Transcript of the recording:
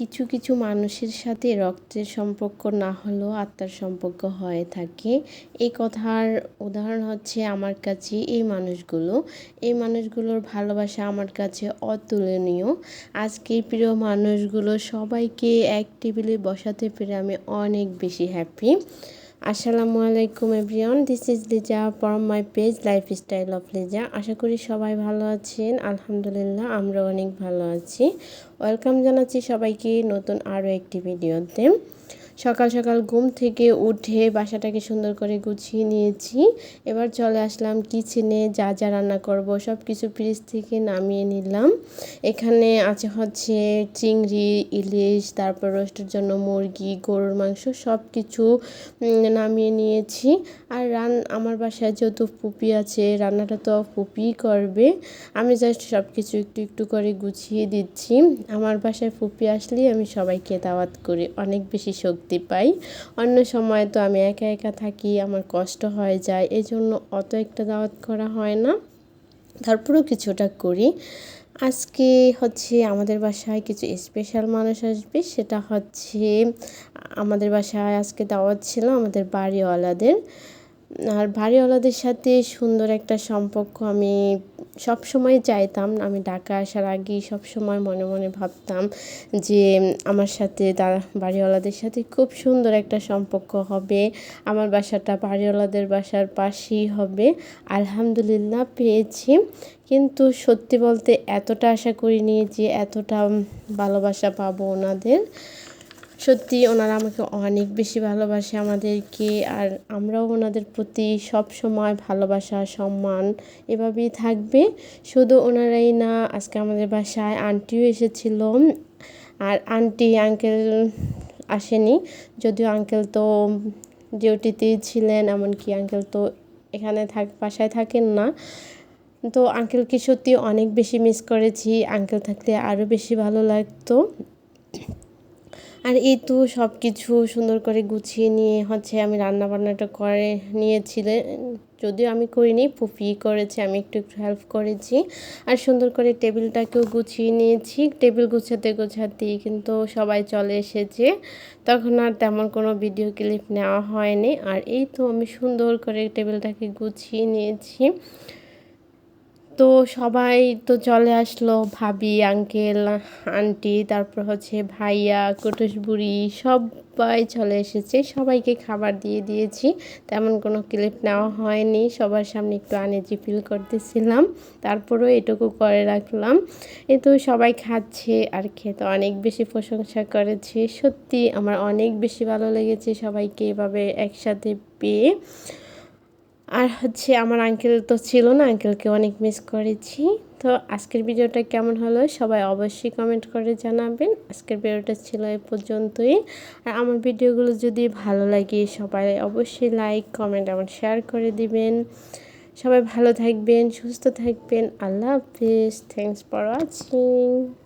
কিছু কিছু মানুষের সাথে রক্তের সম্পর্ক না হলেও আত্মার সম্পর্ক হয়ে থাকে। এই কথার উদাহরণ হচ্ছে আমার কাছে এই মানুষগুলো। এই মানুষগুলোর ভালোবাসা আমার কাছে অতুলনীয়। আজকে প্রিয় মানুষগুলো সবাইকে এক টেবিলে বসাতে পেরে আমি অনেক বেশি হ্যাপি আসসালামু আলাইকুম everyone this is Liza from my page lifestyle of Liza আশা করি সবাই ভালো আছেন, আলহামদুলিল্লাহ আমরা অনেক ভালো আছি। ওয়েলকাম জানাচ্ছি সবাইকে নতুন আরও একটি ভিডিওতে। সকাল সকাল ঘুম থেকে উঠে বাসাটাকে সুন্দর করে গুছিয়ে নিয়েছি। এবার চলে আসলাম কিচেনে যা যা রান্না করব সব কিছু ফ্রিজ থেকে নামিয়ে নিলাম। এখানে আছে হচ্ছে চিংড়ি, ইলিশ, তারপর রোস্টের জন্য মুরগি, গরুর মাংস সব কিছু নামিয়ে নিয়েছি। আর রান, আমার বাসায় যেহেতু পুপি আছে, রান্নাটা তো পুপি করবে। আমি জাস্ট সব কিছু একটু একটু করে গুছিয়ে দিচ্ছি। আমার বাসায় পুপি আসলেই আমি সবাইকে দাওয়াত করি, অনেক বেশি শক্তি। শক্তি পাই। অন্য সময় তো আমি একা একা থাকি, আমার কষ্ট হয়ে যায় এই জন্য অত একটা দাওয়াত করা হয় না। তারপরেও কিছুটা করি। আজকে হচ্ছে আমাদের বাসায় কিছু স্পেশাল মানুষ আসবে, সেটা হচ্ছে আমাদের বাসায় আজকে দাওয়াত ছিল আমাদের বাড়িওয়ালাদের। আর বাড়িওয়ালাদের সাথে সুন্দর একটা সম্পর্ক আমি সব সময় চাইতাম। আমি ঢাকা আসার আগেই সব সময় মনে মনে ভাবতাম যে আমার সাথে দাদা বাড়িওয়ালাদের সাথে খুব সুন্দর একটা সম্পর্ক হবে। আমার বাসাটা বাড়িওয়ালাদের বাসার পাশেই হবে। আলহামদুলিল্লাহ পেয়েছি। কিন্তু সত্যি বলতে এতটা আশা করিনি যে এতটা ভালোবাসা পাবো ওনাদের। সত্যি ওনারা আমাকে অনেক বেশি ভালোবাসে আমাদেরকে, আর আমরাও ওনাদের প্রতি সব সময় ভালোবাসা, সম্মান এভাবেই থাকবে। শুধু ওনারাই না, আজকে আমাদের বাসায় আন্টিও এসেছিল। আর আন্টি, আঙ্কেল আসেনি, যদিও আঙ্কেল তো ডিউটিতেই ছিলেন, এমনকি আঙ্কেল তো এখানে থাক, বাসায় থাকেন না। তো আঙ্কেলকে সত্যি অনেক বেশি মিস করেছি। আঙ্কেল থাকলে আরও বেশি ভালো লাগতো। আর এই তো সব কিছু সুন্দর করে গুছিয়ে নিয়ে হচ্ছে আমি রান্না বান্নাটা করে নিয়েছিলে, যদিও আমি করিনি পুপি করেছে, আমি একটু একটু হেল্প করেছি। আর সুন্দর করে টেবিলটাকেও গুছিয়ে নিয়েছি, টেবিল গুছাতে গুছাতেই কিন্তু সবাই চলে এসেছে। তখন আর তেমন কোনো ভিডিও ক্লিপ নেওয়া হয়নি। আর এই তো আমি সুন্দর করে টেবিলটাকে গুছিয়ে নিয়েছি। তো সবাই তো চলে আসলো, ভাবি আঙ্কেল আন্টি তারপর হচ্ছে ভাইয়া, কুটুস বুড়ি, সবাই চলে এসেছে। সবাইকে খাবার দিয়ে দিয়েছি। তেমন কোনো ক্লিপ নেওয়া হয়নি। সবার সামনে একটু আনেজি ফিল করতেছিলাম। তারপরেও এটুকু করে রাখলাম। এ তো সবাই খাচ্ছে আর খেতে অনেক বেশি প্রশংসা করেছে। সত্যি আমার অনেক বেশি ভালো লেগেছে সবাইকে এভাবে একসাথে পেয়ে। আর হচ্ছে আমার আঙ্কেল তো ছিল না আঙ্কেলকে অনেক মিস করেছি। তো আজকের ভিডিওটা কেমন হলো সবাই অবশ্যই কমেন্ট করে জানাবেন। আজকের ভিডিওটা ছিল এ পর্যন্তই। আর আমার ভিডিওগুলো যদি ভালো লাগে সবাই অবশ্যই লাইক কমেন্ট এবং শেয়ার করে দিবেন। সবাই ভালো থাকবেন, সুস্থ থাকবেন। আল্লাহ হাফিজ। Thanks for watching